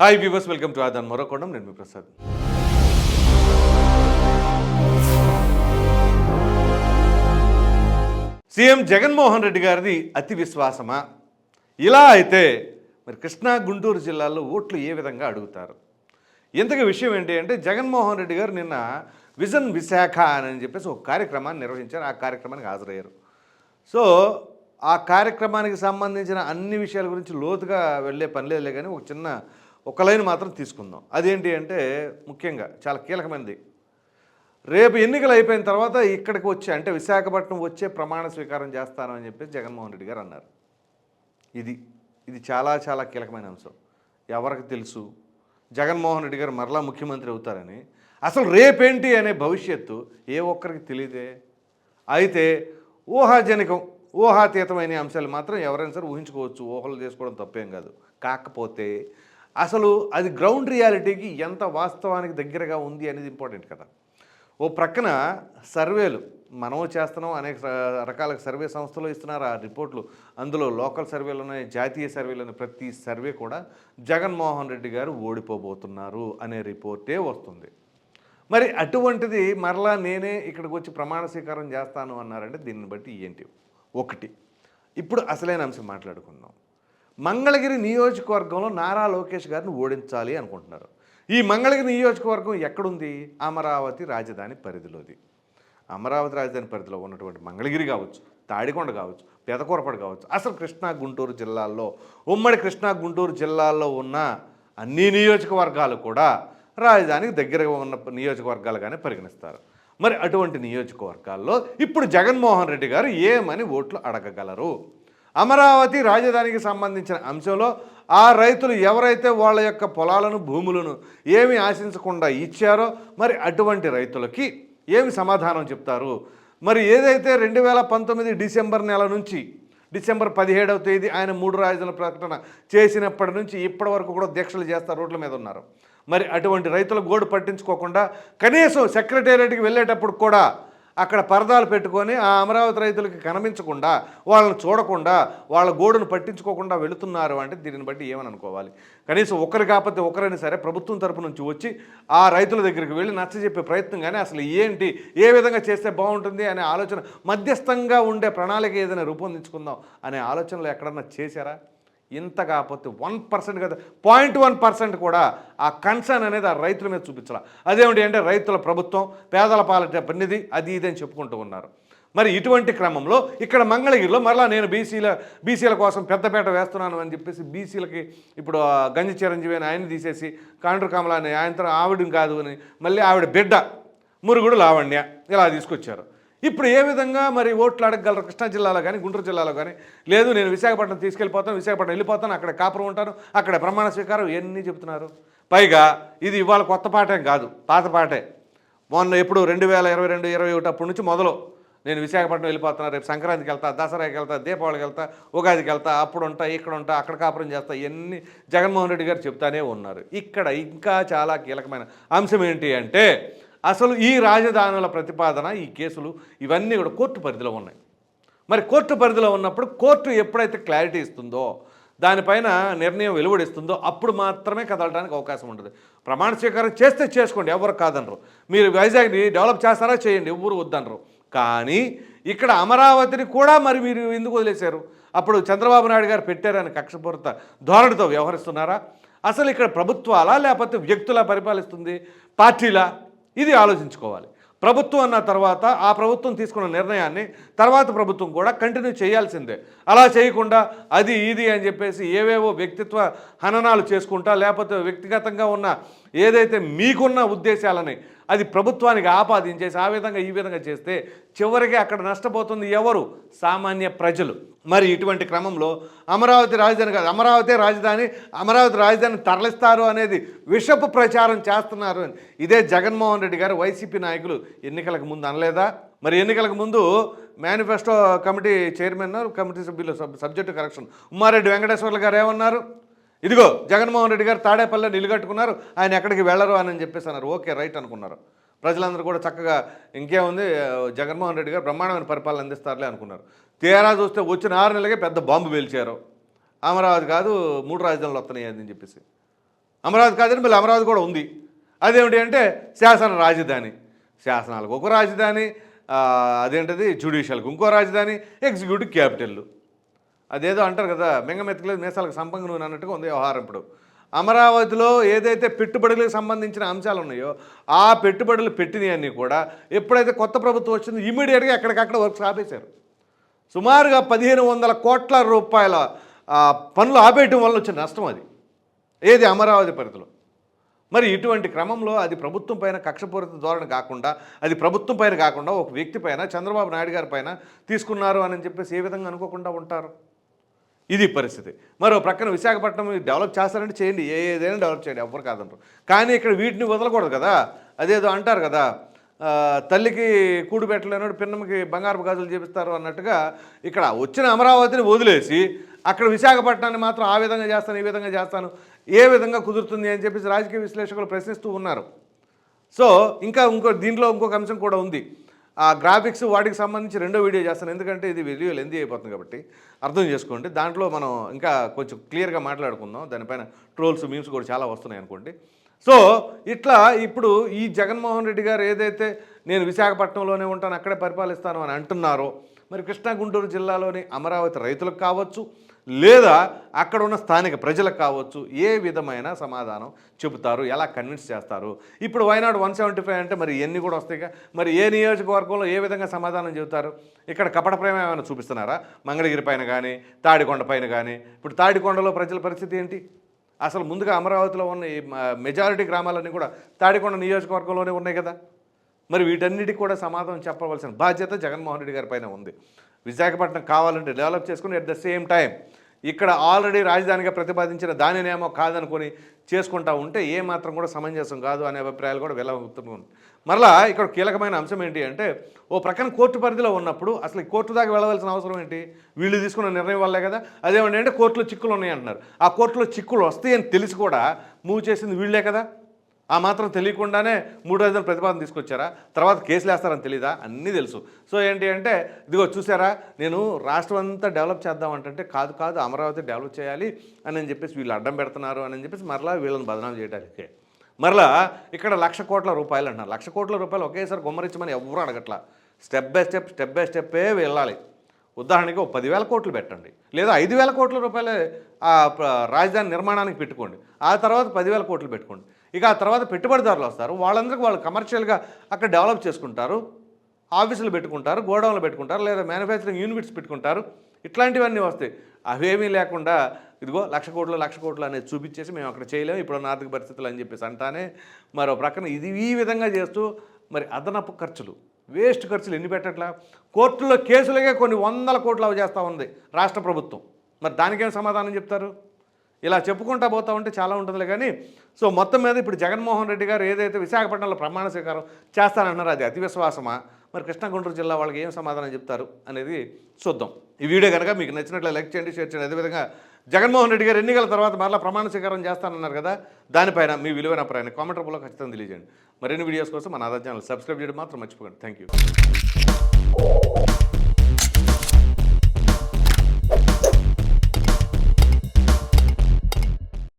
Hi viewers welcome to ఆదాన్ మరోకోణం నేను మీ ప్రసాద్. సీఎం జగన్మోహన్ రెడ్డి గారిది అతి విశ్వాసమా? ఇలా అయితే మరి కృష్ణా గుంటూరు జిల్లాల్లో ఓట్లు ఏ విధంగా అడుగుతారు? ఇంతకీ విషయం ఏంటి అంటే జగన్మోహన్ రెడ్డి గారు నిన్న విజన్ విశాఖ అని చెప్పేసి ఒక కార్యక్రమాన్ని నిర్వహించారు. ఆ కార్యక్రమానికి హాజరయ్యారు. సో ఆ కార్యక్రమానికి సంబంధించిన అన్ని విషయాల గురించి లోతుగా వెళ్ళే పని లేదులే కానీ ఒక చిన్న ఒక లైన్ మాత్రం తీసుకుందాం. అదేంటి అంటే ముఖ్యంగా చాలా కీలకమైనది. రేపు ఎన్నికలు అయిపోయిన తర్వాత ఇక్కడికి వచ్చే అంటే విశాఖపట్నం వచ్చే ప్రమాణ స్వీకారం చేస్తాను అని చెప్పేసి జగన్మోహన్ రెడ్డి గారు అన్నారు. ఇది ఇది చాలా చాలా కీలకమైన అంశం. ఎవరికి తెలుసు? జగన్మోహన్ రెడ్డి గారు మరలా ముఖ్యమంత్రి అవుతారని. అసలు రేపేంటి అనే భవిష్యత్తు ఏ ఒక్కరికి తెలియదే అయితే ఊహాజనికం ఊహాతీతమైన అంశాలు మాత్రం ఎవరైనా సరే ఊహించుకోవచ్చు. ఊహలు చేసుకోవడం తప్పేం కాదు. కాకపోతే అసలు అది గ్రౌండ్ రియాలిటీకి ఎంత వాస్తవానికి దగ్గరగా ఉంది అనేది ఇంపార్టెంట్ కదా. ఓ ప్రక్కన సర్వేలు మనం చేస్తున్నాం అనేక రకాల సర్వే సంస్థలు ఇస్తున్నారు. ఆ రిపోర్ట్లు అందులో లోకల్ సర్వేలు ఉన్నాయి జాతీయ సర్వేలు ఉన్నాయి. ప్రతి సర్వే కూడా జగన్మోహన్ రెడ్డి గారు ఓడిపోబోతున్నారు అనే రిపోర్టే వస్తుంది. మరి అటువంటిది మరలా నేనే ఇక్కడికి వచ్చి ప్రమాణ స్వీకారం చేస్తాను అన్నారంటే దీన్ని బట్టి ఏంటి? ఒకటి ఇప్పుడు అసలైన అంశం మాట్లాడుకుందాం. మంగళగిరి నియోజకవర్గంలో నారా లోకేష్ గారిని ఓడించాలి అనుకుంటున్నారు. ఈ మంగళగిరి నియోజకవర్గం ఎక్కడుంది? అమరావతి రాజధాని పరిధిలోది. అమరావతి రాజధాని పరిధిలో ఉన్నటువంటి మంగళగిరి కావచ్చు తాడికొండ కావచ్చు పెదకూరపడి కావచ్చు అసలు కృష్ణా గుంటూరు జిల్లాల్లో ఉమ్మడి కృష్ణా గుంటూరు జిల్లాల్లో ఉన్న అన్ని నియోజకవర్గాలు కూడా రాజధానికి దగ్గరగా ఉన్న నియోజకవర్గాలుగానే పరిగణిస్తారు. మరి అటువంటి నియోజకవర్గాల్లో ఇప్పుడు జగన్మోహన్ రెడ్డి గారు ఏమని ఓట్లు అడగగలరు? అమరావతి రాజధానికి సంబంధించిన అంశంలో ఆ రైతులు ఎవరైతే వాళ్ళ యొక్క పొలాలను భూములను ఏమి ఆశించకుండా ఇచ్చారో మరి అటువంటి రైతులకి ఏమి సమాధానం చెప్తారు? మరి ఏదైతే రెండు వేల పంతొమ్మిది డిసెంబర్ నెల నుంచి డిసెంబర్ పదిహేడవ తేదీ ఆయన మూడు రాజధానుల ప్రకటన చేసినప్పటి నుంచి ఇప్పటి వరకు కూడా దీక్షలు చేస్తారు రోడ్ల మీద ఉన్నారు. మరి అటువంటి రైతుల గోడు పట్టించుకోకుండా కనీసం సెక్రటేరియట్కి వెళ్ళేటప్పుడు కూడా అక్కడ పరదాలు పెట్టుకొని ఆ అమరావతి రైతులకి కనిపించకుండా వాళ్ళని చూడకుండా వాళ్ళ గోడును పట్టించుకోకుండా వెళుతున్నారు అంటే దీనిని బట్టి ఏమని అనుకోవాలి? కనీసం ఒకరు కాకపోతే ఒకరైనా సరే ప్రభుత్వం తరపు నుంచి వచ్చి ఆ రైతుల దగ్గరికి వెళ్ళి నచ్చజెప్పే ప్రయత్నం కానీ అసలు ఏంటి ఏ విధంగా చేస్తే బాగుంటుంది అనే ఆలోచన మధ్యస్థంగా ఉండే ప్రణాళిక ఏదైనా రూపొందించుకుందాం అనే ఆలోచనలు ఎక్కడన్నా చేశారా? ఇంత కాకపోతే వన్ పర్సెంట్ కదా. పాయింట్ వన్ పర్సెంట్ కూడా ఆ కన్సర్న్ అనేది ఆ రైతుల మీద చూపించాలి. అదేమిటి అంటే రైతుల ప్రభుత్వం పేదల పాలట పనిది అది ఇది అని చెప్పుకుంటూ ఉన్నారు. మరి ఇటువంటి క్రమంలో ఇక్కడ మంగళగిరిలో మరలా నేను బీసీల బీసీల కోసం పెద్దపేట వేస్తున్నాను అని చెప్పేసి బీసీలకి ఇప్పుడు గంజి చిరంజీవి అని ఆయన తీసేసి కాండ్రు కమలాని ఆయనతో ఆవిడని కాదు అని మళ్ళీ ఆవిడ బిడ్డ మురుగుడు లావణ్య ఇలా తీసుకొచ్చారు. ఇప్పుడు ఏ విధంగా మరి ఓట్లు అడగగలరు? కృష్ణా జిల్లాలో కానీ గుంటూరు జిల్లాలో కానీ? లేదు నేను విశాఖపట్నం తీసుకెళ్ళిపోతాను విశాఖపట్నం వెళ్ళిపోతాను అక్కడ కాపురం ఉంటాను అక్కడ ప్రమాణ స్వీకారం ఎన్ని చెప్తున్నారు పైగా ఇది ఇవాళ కొత్త పాటేం కాదు పాత పాటే మొన్న ఎప్పుడు రెండు వేల ఇరవై రెండు ఇరవై ఒకటి అప్పటి నుంచి మొదలు నేను విశాఖపట్నం వెళ్ళిపోతున్నా రేపు సంక్రాంతికి వెళ్తా దసరాకి వెళ్తా దీపావళికి వెళ్తా ఉగాదికి వెళ్తా అప్పుడు ఉంటా ఇక్కడ ఉంటా అక్కడ కాపురం చేస్తా ఇవన్నీ జగన్మోహన్ రెడ్డి గారు చెప్తానే ఉన్నారు. ఇక్కడ ఇంకా చాలా కీలకమైన అంశం ఏంటి అంటే అసలు ఈ రాజధానుల ప్రతిపాదన ఈ కేసులు ఇవన్నీ కూడా కోర్టు పరిధిలో ఉన్నాయి. మరి కోర్టు పరిధిలో ఉన్నప్పుడు కోర్టు ఎప్పుడైతే క్లారిటీ ఇస్తుందో దానిపైన నిర్ణయం వెలువడిస్తుందో అప్పుడు మాత్రమే కదలడానికి అవకాశం ఉంటుంది. ప్రమాణ స్వీకారం చేస్తే చేసుకోండి ఎవరు కాదనరు. మీరు వైజాగ్ని డెవలప్ చేస్తారా చేయండి ఎవరు వద్దనరు. కానీ ఇక్కడ అమరావతిని కూడా మరి మీరు ఎందుకు వదిలేశారు? అప్పుడు చంద్రబాబు నాయుడు గారు పెట్టారని కక్షపూరిత ధోరణితో వ్యవహరిస్తున్నారా? అసలు ఇక్కడ ప్రభుత్వాలా లేకపోతే వ్యక్తులా పరిపాలిస్తుంది? పార్టీలా? ఇది ఆలోచించుకోవాలి. ప్రభుత్వం అన్న తర్వాత ఆ ప్రభుత్వం తీసుకున్న నిర్ణయాన్ని తర్వాత ప్రభుత్వం కూడా కంటిన్యూ చేయాల్సిందే. అలా చేయకుండా అది ఇది అని చెప్పేసి ఏవేవో వ్యక్తిత్వ హననాలు చేసుకుంటా లేకపోతే వ్యక్తిగతంగా ఉన్న ఏదైతే మీకున్న ఉద్దేశాలని అది ప్రభుత్వానికి ఆపాదించేసి ఆ విధంగా ఈ విధంగా చేస్తే చివరికి అక్కడ నష్టపోతుంది ఎవరు? సామాన్య ప్రజలు. మరి ఇటువంటి క్రమంలో అమరావతి రాజధాని కాదు అమరావతి రాజధాని అమరావతి రాజధాని తరలిస్తారు అనేది విషపు ప్రచారం చేస్తున్నారు అని. ఇదే జగన్మోహన్ రెడ్డి గారు వైసీపీ నాయకులు ఎన్నికలకు ముందు అనలేదా? మరి ఎన్నికలకు ముందు మేనిఫెస్టో కమిటీ చైర్మన్ కమిటీ సభ్యులు sub subject correction Ummareddy Venkateswarlu గారు ఏమన్నారు? ఇదిగో జగన్మోహన్ రెడ్డి గారు తాడేపల్లి నిలగట్టుకున్నారు ఆయన ఎక్కడికి వెళ్ళరు అని చెప్పేసి అన్నారు. ఓకే రైట్ అనుకున్నారు. ప్రజలందరూ కూడా చక్కగా ఇంకేముంది జగన్మోహన్ రెడ్డి గారు బ్రహ్మాండమైన పరిపాలన అందిస్తారులే అనుకున్నారు. తీరా చూస్తే వచ్చిన ఆరు నెలలకే పెద్ద బాంబు పేల్చారు. అమరావతి కాదు మూడు రాజధానులు వస్తున్నాయి అని చెప్పేసి. అమరావతి కాదని మళ్ళీ అమరావతి కూడా ఉంది. అదేమిటి అంటే శాసన రాజధాని. శాసనాలకు ఒక రాజధాని అదేంటది జ్యుడిషియల్కి ఇంకో రాజధాని ఎగ్జిక్యూటివ్ క్యాపిటల్ అదేదో అంటారు కదా మింగమెత్తకలేదు మీసాలకు సంపంగ నూనె అన్నట్టుగా ఉంది వ్యవహారం ఇప్పుడు. అమరావతిలో ఏదైతే పెట్టుబడులకు సంబంధించిన అంశాలు ఉన్నాయో ఆ పెట్టుబడులు పెట్టినవన్నీ కూడా ఎప్పుడైతే కొత్త ప్రభుత్వం వచ్చిందో ఇమీడియట్గా ఎక్కడికక్కడ వర్క్స్ ఆపేశారు. సుమారుగా పదిహేను వందల కోట్ల రూపాయల పనులు ఆపేయటం వల్ల వచ్చిన నష్టం అది. ఏది అమరావతి పరిధిలో? మరి ఇటువంటి క్రమంలో అది ప్రభుత్వం పైన కక్షపూరిత ధోరణి కాకుండా అది ప్రభుత్వం పైన కాకుండా ఒక వ్యక్తి పైన చంద్రబాబు నాయుడు గారి పైన తీసుకున్నారు అని చెప్పేసి ఏ విధంగా అనుకోకుండా ఉంటారు? ఇది పరిస్థితి. మరో ప్రక్కన విశాఖపట్నం డెవలప్ చేస్తారంటే చేయండి. ఏ ఏదైనా డెవలప్ చేయండి. ఎవరు కాదంటారు. కానీ ఇక్కడ వీటిని వదలకూడదు కదా. అదేదో అంటారు కదా. తల్లికి కూడు పెట్టలేనాడు పిన్నమ్మకి బంగారు గాజులు చేపిస్తారు అన్నట్టుగా ఇక్కడ వచ్చిన అమరావతిని వదిలేసి అక్కడ విశాఖపట్నాన్ని మాత్రం ఆ విధంగా చేస్తాను ఈ విధంగా చేస్తాను ఏ విధంగా కుదురుతుంది అని చెప్పేసి రాజకీయ విశ్లేషకులు ప్రశ్నిస్తూ ఉన్నారు. సో ఇంకా ఇంకో దీంట్లో ఇంకొక అంశం కూడా ఉంది. ఆ గ్రాఫిక్స్ వాటికి సంబంధించి రెండో వీడియో చేస్తాను. ఎందుకంటే ఇది వీడియో లెందీ అయిపోతుంది కాబట్టి అర్థం చేసుకోండి. దాంట్లో మనం ఇంకా కొంచెం క్లియర్గా మాట్లాడుకుందాం. దానిపైన ట్రోల్స్ మీమ్స్ కూడా చాలా వస్తున్నాయి అనుకోండి. సో ఇట్లా ఇప్పుడు ఈ జగన్మోహన్ రెడ్డి గారు ఏదైతే నేను విశాఖపట్నంలోనే ఉంటాను అక్కడే పరిపాలిస్తాను అని అంటున్నారో మరి కృష్ణా గుంటూరు జిల్లాలోని అమరావతి రైతులకు కావచ్చు లేదా అక్కడ ఉన్న స్థానిక ప్రజలకు కావచ్చు ఏ విధమైన సమాధానం చెబుతారు ఎలా కన్విన్స్ చేస్తారు? ఇప్పుడు వైనాడు వన్ సెవెంటీ ఫైవ్ అంటే మరి ఎన్ని కూడా వస్తాయిగా మరి ఏ నియోజకవర్గంలో ఏ విధంగా సమాధానం చెబుతారు? ఇక్కడ కపట ప్రేమ ఏమైనా చూపిస్తున్నారా? మంగళగిరి పైన కానీ తాడికొండ పైన కానీ ఇప్పుడు తాడికొండలో ప్రజల పరిస్థితి ఏంటి? అసలు ముందుగా అమరావతిలో ఉన్న ఈ మ- మెజారిటీ గ్రామాలన్నీ కూడా తాడికొండ నియోజకవర్గంలోనే ఉన్నాయి కదా? మరి వీటన్నిటికి కూడా సమాధానం చెప్పవలసిన బాధ్యత జగన్మోహన్ రెడ్డి గారి పైన ఉంది. విశాఖపట్నం కావాలంటే డెవలప్ చేసుకుని అట్ ద సేమ్ టైం ఇక్కడ ఆల్రెడీ రాజధానిగా ప్రతిపాదించిన దానినేమో కాదనుకొని చేసుకుంటా ఉంటే ఏ మాత్రం కూడా సమంజసం కాదు అనే అభిప్రాయాలు కూడా వెళ్ళవుతున్నాయి మరలా ఇక్కడ కీలకమైన అంశం ఏంటి అంటే ఓ ప్రక్కన కోర్టు పరిధిలో ఉన్నప్పుడు అసలు ఈ కోర్టు దాకా వెళ్ళవలసిన అవసరం ఏంటి? వీళ్ళు తీసుకున్న నిర్ణయం వల్లే కదా? అదేమంటే అంటే కోర్టులో చిక్కులు ఉన్నాయి అంటున్నారు ఆ కోర్టులో చిక్కులు వస్తాయని తెలిసి కూడా మూవ్ చేసింది వీళ్ళే కదా? ఆ మాత్రం తెలియకుండానే మూడు రోజుల ప్రతిపాదన తీసుకొచ్చారా? తర్వాత కేసులు వేస్తారని తెలీదా? అన్నీ తెలుసు. సో ఏంటి అంటే ఇదిగో చూసారా? నేను రాష్ట్రం అంతా డెవలప్ చేద్దామంటే కాదు కాదు అమరావతి డెవలప్ చేయాలి అని అని చెప్పేసి వీళ్ళు అడ్డం పెడుతున్నారు అని చెప్పేసి మరలా వీళ్ళని బదనాలు చేయడానికి మరలా ఇక్కడ లక్ష కోట్ల రూపాయలు అంటున్నారు. లక్ష కోట్ల రూపాయలు ఒకేసారి గుమ్మరించమని ఎవరు అడగట్లా. Step by step step by స్టెప్పే వెళ్ళాలి. ఉదాహరణకి ఒక పదివేల కోట్లు పెట్టండి. లేదా ఐదు వేల కోట్ల రూపాయలే ఆ రాజధాని నిర్మాణానికి పెట్టుకోండి. ఆ తర్వాత పదివేల కోట్లు పెట్టుకోండి. ఇక ఆ తర్వాత పెట్టుబడిదారులు వస్తారు. వాళ్ళందరికీ వాళ్ళు కమర్షియల్గా అక్కడ డెవలప్ చేసుకుంటారు. ఆఫీసులు పెట్టుకుంటారు గోడౌన్లు పెట్టుకుంటారు లేదా మ్యానుఫ్యాక్చరింగ్ యూనిట్స్ పెట్టుకుంటారు. ఇట్లాంటివన్నీ వస్తాయి. అవేమీ లేకుండా ఇదిగో లక్ష కోట్లు లక్ష కోట్లు అనేది చూపించేసి మేము అక్కడ చేయలేము ఇప్పుడున్న ఆర్థిక పరిస్థితులు అని చెప్పేసి అంటానే మరో ప్రక్కన ఇది ఈ విధంగా చేస్తూ మరి అదనపు ఖర్చులు వేస్ట్ ఖర్చులు ఎన్ని పెట్టట్లా? కోర్టులో కేసులకే కొన్ని వందల కోట్లు అవి చేస్తూ ఉంది రాష్ట్ర ప్రభుత్వం. మరి దానికేం సమాధానం చెప్తారు? ఇలా చెప్పుకుంటా పోతా ఉంటే చాలా ఉంటుందిలే కానీ సో మొత్తం మీద ఇప్పుడు జగన్మోహన్ రెడ్డి గారు ఏదైతే విశాఖపట్నంలో ప్రమాణ స్వీకారం చేస్తానన్నారో అది అతి విశ్వాసమా మరి కృష్ణా గుంటూరు జిల్లా వాళ్ళకి ఏం సమాధానం చెప్తారు అనేది చూద్దాం. ఈ వీడియో కనుక మీకు నచ్చినట్లు లైక్ చేయండి షేర్ చేయండి. అదేవిధంగా జగన్మోహన్ రెడ్డి గారు ఎన్నికల తర్వాత మరలా ప్రమాణ స్వీకారం చేస్తానన్నారు కదా దానిపైన మీ విలువైన అభిప్రాయాన్ని కామెంట్ రూపంలో ఖచ్చితంగా తెలియజేయండి. మరిన్ని వీడియోస్ కోసం మన ఆధార్ ఛానల్ సబ్స్క్రైబ్ చేయడం మాత్రం మర్చిపోకండి. Thank you